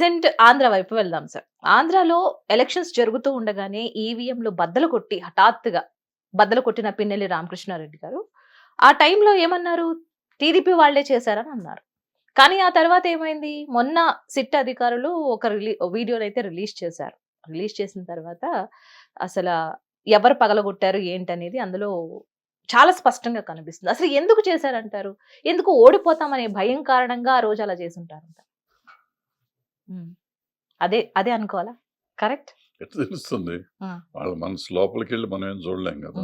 Present Andhra వైపు వెళ్దాం sir. ఆంధ్రాలో ఎలక్షన్స్ జరుగుతూ ఉండగానే ఈవీఎంలు బద్దలు కొట్టి హఠాత్తుగా బద్దలు కొట్టిన పిన్నెల్లి రామకృష్ణారెడ్డి గారు ఆ టైంలో ఏమన్నారు? టీడీపీ వాళ్ళే చేశారని అన్నారు. కానీ ఆ తర్వాత ఏమైంది? మొన్న సిట్ అధికారులు ఒక రిలీ వీడియోని అయితే రిలీజ్ చేశారు. రిలీజ్ చేసిన తర్వాత అసలు ఎవరు పగలగొట్టారు ఏంటనేది అందులో చాలా స్పష్టంగా కనిపిస్తుంది. అసలు ఎందుకు చేశారంటారు? ఎందుకు ఓడిపోతామనే భయం కారణంగా ఆ రోజు అలా చేసుంటారంట ఉమ్. అదే అదే అనుకోవాలా? కరెక్ట్? ఎట్లా తెలుస్తుంది. వాళ్ళ మనసు లోపలికి వెళ్ళి మనం ఏం చూడలేం కదా.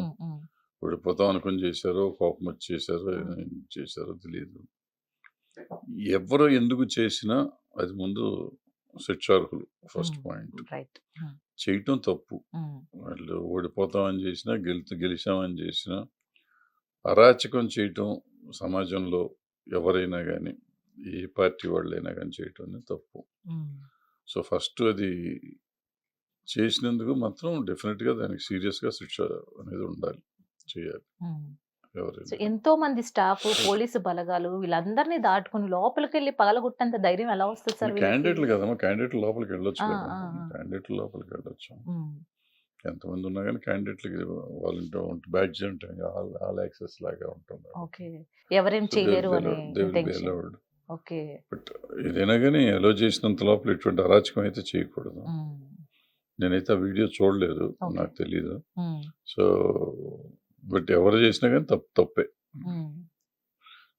ఓడిపోతాం అనుకుని చేశారో కోపం వచ్చి చేశారో ఏం చేశారో తెలియదు ఎవరు ఎందుకు చేసినా అది ముందు శిక్షార్హులు ఫస్ట్ పాయింట్. చేయటం తప్పు. వాళ్ళు ఓడిపోతామని చేసినా గెలుతు గెలిచామని చేసినా అరాచకం చేయటం సమాజంలో ఎవరైనా కానీ ఏ పార్టీ వాళ్ళైనా కానీ చేయటం అనేది తప్పు. సో ఫస్ట్ అది చేసినందుకు మాత్రం డెఫినెట్గా దానికి సీరియస్గా శిక్ష అనేది ఉండాలి చేయాలి ఎంతో మంది స్టాఫ్ పోలీసు బలగాలు వీళ్ళందరినీ దాటుకుని లోపలికి వెళ్ళి పగలగొట్టేంత ధైర్యం ఎలా వస్తుంది సార్? క్యాండిడేట్లు కదమ్మా క్యాండిడేట్లు లోపలికి వెళ్ళొచ్చు కదా. క్యాండిడేట్లు లోపలికి వెళ్ళొచ్చు. ఎంతమంది ఉన్నా కానీ క్యాండిడేట్లకి వాళ్ళ బ్యాడ్జ్ ఉంటాయి ఆల్ ఆల్ యాక్సెస్ లాగా ఉంటుంది ఓకే. ఎవరేం చేయలేరు బట్ ఏదైనా కానీ అలో చేసినంత లోపల ఇటువంటి అరాచకం అయితే చేయకూడదు. నేనైతే ఆ వీడియో చూడలేదు. నాకు తెలియదు ఉమ్, సో బట్ ఎవరు చేసినా కానీ తప్పు తప్పే.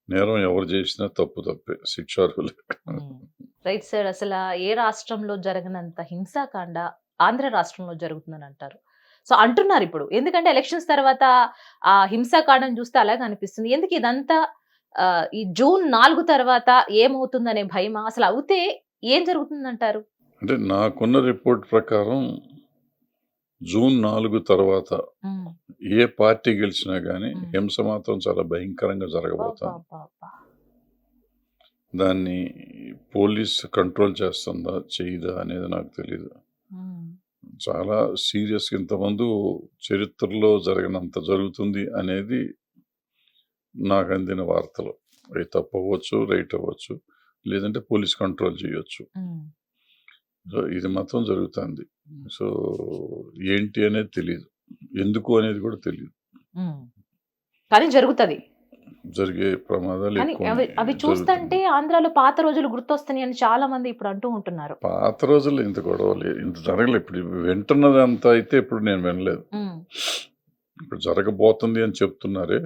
నేరం ఎవరు చేసినా తప్పు తప్పే. శిక్షార్హులే. రైట్ సార్ అసలు ఏ రాష్ట్రంలో జరగనంత హింసాకాండ ఆంధ్ర రాష్ట్రంలో జరుగుతుందని అంటారు. సో అంటున్నారు ఇప్పుడు. ఎందుకంటే ఎలక్షన్స్ తర్వాత ఆ హింసాకాండం చూస్తే అలాగే అనిపిస్తుంది. ఎందుకు ఇదంతా ఈ జూన్ నాలుగు తర్వాత ఏమవుతుందనే భయమా? అసలు అవుతే ఏం జరుగుతుందంటారు? అంటే నాకున్న రిపోర్ట్ ప్రకారం జూన్ నాలుగు తర్వాత ఏ పార్టీ గెలిచినా కానీ. హింస మాత్రం చాలా భయంకరంగా జరగబోతుంది. దాన్ని పోలీస్ కంట్రోల్ చేస్తుందా చేయదా అనేది నాకు తెలియదు చాలా సీరియస్ ఇంతమందు చరిత్రలో జరగనంత జరుగుతుంది అనేది నాకు అందిన వార్తలు. అవి తప్పు అవ్వచ్చు రైట్ అవ్వచ్చు లేదంటే పోలీస్ కంట్రోల్ చేయొచ్చు. సో ఇది మాత్రం జరుగుతుంది. సో ఏంటి అనేది తెలియదు ఎందుకు అనేది కూడా తెలియదు. కానీ జరుగుతది. జరిగే ప్రమాదాలు అవి. చూస్తుంటే ఆంధ్రాలో పాత రోజులు గుర్తొస్తున్నాయి అని చాలా మంది ఇప్పుడు అంటూ ఉంటున్నారు. పాత రోజుల్లో ఇంత గొడవ లేదు ఇంత జరగలేదు ఇప్పుడు వింటున్నది అంత అయితే ఇప్పుడు నేను వినలేదు. ఇప్పుడు జరగబోతుంది అని చెప్తున్నారే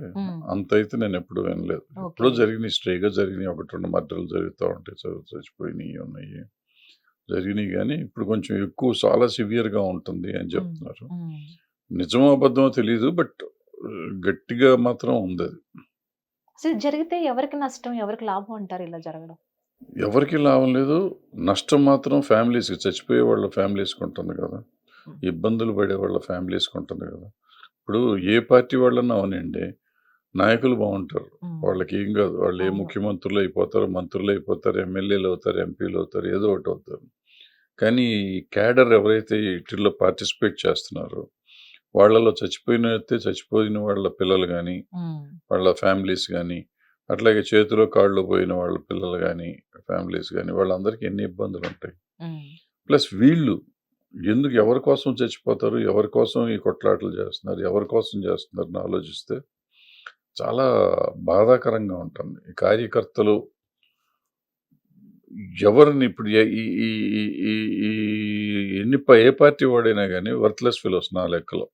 అంత అయితే నేను ఎప్పుడు వినలేదు. ఎప్పుడో జరిగినాయి స్ట్రేగా జరిగినాయి ఒకటి రెండు మర్డర్లు జరుగుతూ ఉంటాయి చచ్చిపోయినాయి ఉన్నాయి. జరిగినాయి కానీ ఇప్పుడు కొంచెం ఎక్కువ చాలా సివియర్గా ఉంటుంది అని చెప్తున్నారు. నిజమో అబద్ధమో తెలియదు బట్ గట్టిగా మాత్రం ఉంది అది. అసలు జరిగితే ఎవరికి నష్టం ఎవరికి లాభం అంటారు ఇలా జరగడం? ఎవరికి లాభం లేదు. నష్టం మాత్రం ఫ్యామిలీస్కి చచ్చిపోయే వాళ్ళ ఫ్యామిలీస్కి ఉంటుంది కదా. ఇబ్బందులు పడే వాళ్ళ ఫ్యామిలీస్కి ఉంటుంది కదా. ఇప్పుడు ఏ పార్టీ వాళ్ళన్నా అవనండి. నాయకులు బాగుంటారు. వాళ్ళకి ఏం కాదు. వాళ్ళు ఏ. ముఖ్యమంత్రులు అయిపోతారు మంత్రులు అయిపోతారు ఎమ్మెల్యేలు అవుతారు ఎంపీలు అవుతారు ఏదో ఒకటి అవుతారు. కానీ క్యాడర్ ఎవరైతే వీటిల్లో పార్టిసిపేట్ చేస్తున్నారో వాళ్ళలో చచ్చిపోయినైతే చచ్చిపోయిన వాళ్ళ పిల్లలు కానీ వాళ్ళ ఫ్యామిలీస్ కానీ అట్లాగే చేతిలో కాళ్ళు పోయిన వాళ్ళ పిల్లలు కానీ ఫ్యామిలీస్ కానీ వాళ్ళందరికీ ఎన్ని ఇబ్బందులు ఉంటాయి. ప్లస్ వీళ్ళు ఎందుకు ఎవరి కోసం చచ్చిపోతారు? ఎవరి కోసం ఈ కొట్లాటలు చేస్తున్నారు? ఎవరి కోసం చేస్తున్నారు? అని ఆలోచిస్తే చాలా బాధాకరంగా ఉంటుంది. ఈ కార్యకర్తలు ఎవరిని ఇప్పుడు ఎన్ని ఏ పార్టీ వాడైనా కానీ వర్త్లెస్ ఫిలోస్ నా లెక్కలో.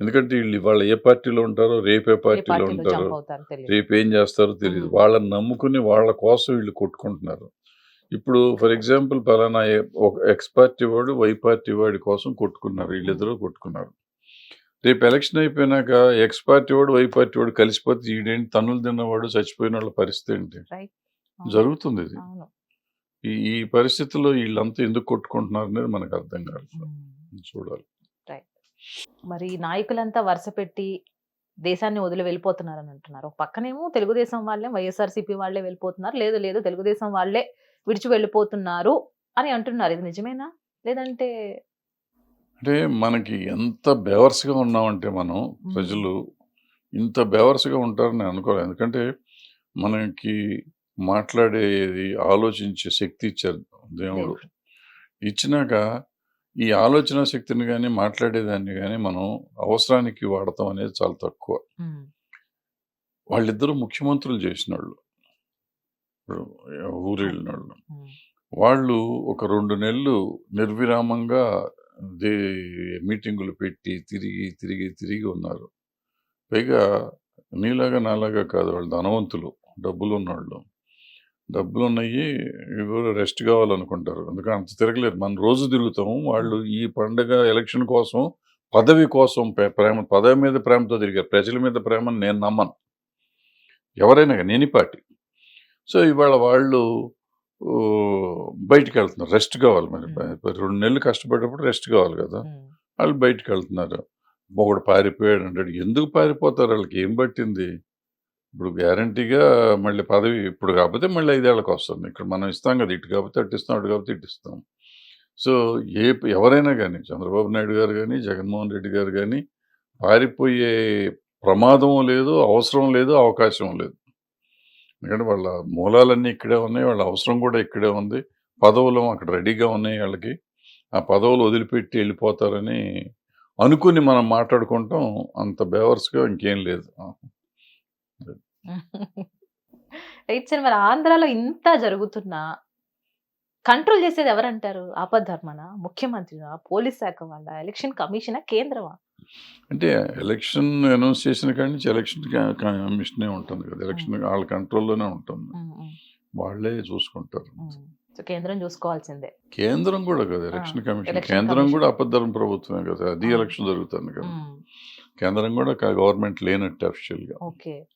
ఎందుకంటే వీళ్ళు ఇవాళ ఏ పార్టీలో ఉంటారో రేపు పార్టీలో ఉంటారో రేపు ఏం చేస్తారో తెలియదు. వాళ్ళని నమ్ముకుని వాళ్ళ కోసం వీళ్ళు కొట్టుకుంటున్నారు. ఇప్పుడు ఫర్ ఎగ్జాంపుల్ పలానా ఒక ఎక్స్ పార్టీ వాడు వై పార్టీ వాడి కోసం కొట్టుకున్నారు వీళ్ళిద్దరూ కొట్టుకున్నారు. రేపు ఎలక్షన్ అయిపోయినాక ఎక్స్ పార్టీ వాడు వై పార్టీ వాడు కలిసిపోతే ఈడేంటి తన్నులు తిన్నవాడు చచ్చిపోయిన వాళ్ళ పరిస్థితి ఏంటి? జరుగుతుంది ఇది. ఈ ఈ పరిస్థితుల్లో వీళ్ళంతా ఎందుకు కొట్టుకుంటున్నారు అనేది మనకు అర్థం కాదు. ఉమ్. చూడాలి. మరి నాయకులంతా వరుస పెట్టి దేశాన్ని వదిలి వెళ్ళిపోతున్నారని అంటున్నారు. ఒక పక్కనేమో తెలుగుదేశం వాళ్ళే వైఎస్ఆర్సీపీ వాళ్ళే వెళ్ళిపోతున్నారు. లేదు లేదు తెలుగుదేశం వాళ్ళే విడిచి వెళ్ళిపోతున్నారు అని అంటున్నారు. ఇది నిజమేనా? లేదంటే అంటే మనకి ఎంత బేవర్స్గా ఉన్నామంటే మనం ప్రజలు ఇంత బేవర్స్గా ఉంటారని అనుకోలేదు. ఎందుకంటే మనకి మాట్లాడేది ఆలోచించే శక్తి ఇచ్చారు దేవుడు. ఇచ్చినాక ఈ ఆలోచన శక్తిని కానీ మాట్లాడేదాన్ని కానీ మనం అవసరానికి వాడతాం అనేది చాలా తక్కువ. వాళ్ళిద్దరూ ముఖ్యమంత్రులు చేసిన వాళ్ళు ఇప్పుడు ఊరు వెళ్ళిన వాళ్ళు వాళ్ళు ఒక రెండు నెలలు నిర్విరామంగా దే మీటింగులు పెట్టి తిరిగి తిరిగి తిరిగి ఉన్నారు. పైగా నీలాగా నాలాగా కాదు వాళ్ళు ధనవంతులు డబ్బులు ఉన్నవాళ్ళు డబ్బులు ఉన్నాయి ఎవరు రెస్ట్ కావాలనుకుంటారు. అందుకని అంత తిరగలేరు. మనం రోజు తిరుగుతాం వాళ్ళు ఈ పండగ ఎలక్షన్ కోసం పదవి కోసం ప్రే- ప్రేమ పదవి మీద ప్రేమతో తిరిగారు. ప్రజల మీద ప్రేమను నేను నమ్మను. ఎవరైనా పార్టీ. సో ఇవాళ వాళ్ళు బయటికి వెళ్తున్నారు రెస్ట్ కావాలి మరి. రెండు నెలలు కష్టపడేటప్పుడు రెస్ట్ కావాలి కదా. వాళ్ళు బయటికి వెళ్తున్నారు ఒకడు పారిపోయాడు అంటాడు. ఎందుకు పారిపోతారు? వాళ్ళకి ఏం పట్టింది? ఇప్పుడు గ్యారంటీగా మళ్ళీ పదవి ఇప్పుడు కాకపోతే మళ్ళీ ఐదేళ్ళకి వస్తుంది ఇక్కడ మనం ఇస్తాం కదా. ఇటు కాకపోతే అటు ఇస్తాం. అటు కాకపోతే ఇటు ఇస్తాం. సో ఏ ఎవరైనా కానీ చంద్రబాబు నాయుడు గారు కానీ జగన్మోహన్ రెడ్డి గారు కానీ పారిపోయే ప్రమాదం లేదు అవసరం లేదు అవకాశం లేదు. ఎందుకంటే వాళ్ళ మూలాలన్నీ ఇక్కడే ఉన్నాయి వాళ్ళ అవసరం కూడా ఇక్కడే ఉంది. పదవులు అక్కడ రెడీగా ఉన్నాయి వాళ్ళకి. ఆ పదవులు వదిలిపెట్టి వెళ్ళిపోతారని అనుకుని మనం మాట్లాడుకుంటాం. అంత బేవర్స్గా ఇంకేం లేదు. రైట్ సార్ మరి ఆంధ్రాలో ఇంత జరుగుతున్నా కంట్రోల్ చేసేది ఎవరంటారు? ఆపద్ధర్మన? ముఖ్యమంత్రినా? పోలీస్ శాఖ వాళ్ళ? ఎలక్షన్ కమిషనా? కేంద్రమా? అంటే ఎలక్షన్ అనౌన్స్ చేసిన కాడి నుంచి ఎలక్షన్ కమిషనే ఉంటుంది కదా. ఎలక్షన్ వాళ్ళ కంట్రోల్లోనే ఉంటుంది. వాళ్ళే చూసుకుంటారు. కేంద్రం చూసుకోవాల్సిందే. కేంద్రం కూడా కదా ఎలక్షన్ కమిషన్. కేంద్రం. కూడా అబద్ధం ప్రభుత్వమే కదా. అది. ఎలక్షన్ జరుగుతుంది కదా. కేంద్రం కూడా గవర్నమెంట్ లేనట్టు అఫిషియల్గా ఓకే.